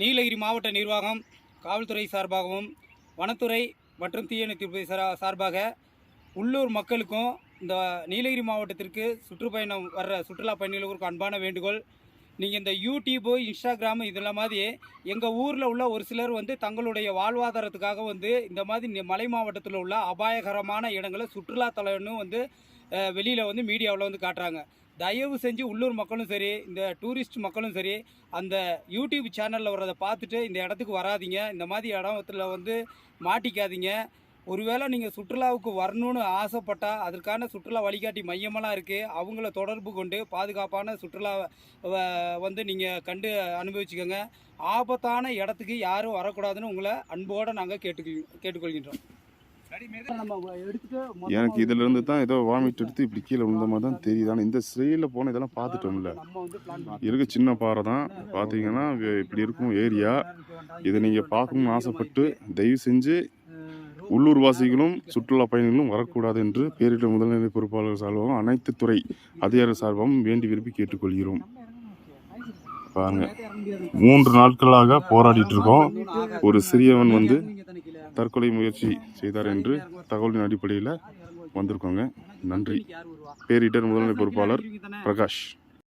நீலகிரி மாவட்ட நிர்வாகம் காவல்துறை சார்பாகவும் வனத்துறை மற்றும் தீயணைத்துறை சார்பாக உள்ளூர் மக்களுக்கும் இந்த நீலகிரி மாவட்டத்திற்கு சுற்றுப்பயணம் வர்ற சுற்றுலா பயணிகளுக்கு அன்பான வேண்டுகோள். நீங்கள் இந்த யூடியூப்பு இன்ஸ்டாகிராம் இதெல்லாம் மாதிரி எங்கள் ஊரில் உள்ள ஒரு சிலர் வந்து தங்களுடைய வாழ்வாதாரத்துக்காக வந்து இந்த மாதிரி மலை மாவட்டத்தில் உள்ள அபாயகரமான இடங்களை சுற்றுலாத்தலம்னு வந்து வெளியில் வந்து மீடியாவில் வந்து காட்டுறாங்க. தயவு செஞ்சு உள்ளூர் மக்களும் சரி இந்த டூரிஸ்ட் மக்களும் சரி அந்த யூடியூப் சேனலில் வர்றதை பார்த்துட்டு இந்த இடத்துக்கு வராதீங்க. இந்த மாதிரி இடத்துல வந்து மாட்டிக்காதீங்க. ஒருவேளை நீங்கள் சுற்றுலாவுக்கு வரணும்னு ஆசைப்பட்டா அதற்கான சுற்றுலா வழிகாட்டி மையமெல்லாம் இருக்குது அவங்கள தொடர்பு கொண்டு பாதுகாப்பான சுற்றுலா வந்து நீங்கள் கண்டு அனுபவிச்சுக்கோங்க. ஆபத்தான இடத்துக்கு யாரும் வரக்கூடாதுன்னு உங்களை அன்போடு நாங்கள் கேட்டுக்கொள் கேட்டுக்கொள்கின்றோம். எனக்கு இதுல இருந்து தான் ஏதோ வாமிட் எடுத்து இப்படி கீழே விழுந்த மாதிரி தான் தெரியுது. ஆனால் இந்த ஸ்ரீல போன இதெல்லாம் பார்த்துட்டோம்ல. இருக்க சின்ன பாறை தான். பார்த்தீங்கன்னா இப்படி இருக்கும் ஏரியா. இதை நீங்கள் பார்க்கணும்னு ஆசைப்பட்டு தயவு செஞ்சு உள்ளூர் வாசிகளும் சுற்றுலா பயணிகளும் வரக்கூடாது என்று பேரிடர் முதல்நிலை பொறுப்பாளர் சார்பாகவும் அனைத்து துறை அதிகாரி சார்பாகவும் வேண்டி விரும்பி கேட்டுக்கொள்கிறோம். பாருங்க. மூன்று நாட்களாக போராடிட்டு இருக்கோம். ஒரு சிறியவன் வந்து தற்கொலை முயற்சி செய்தார் என்று தகவலின் அடிப்படையில் வந்திருக்கோங்க. நன்றி. பேரிடர் முதல்நிலை பொறுப்பாளர் பிரகாஷ்.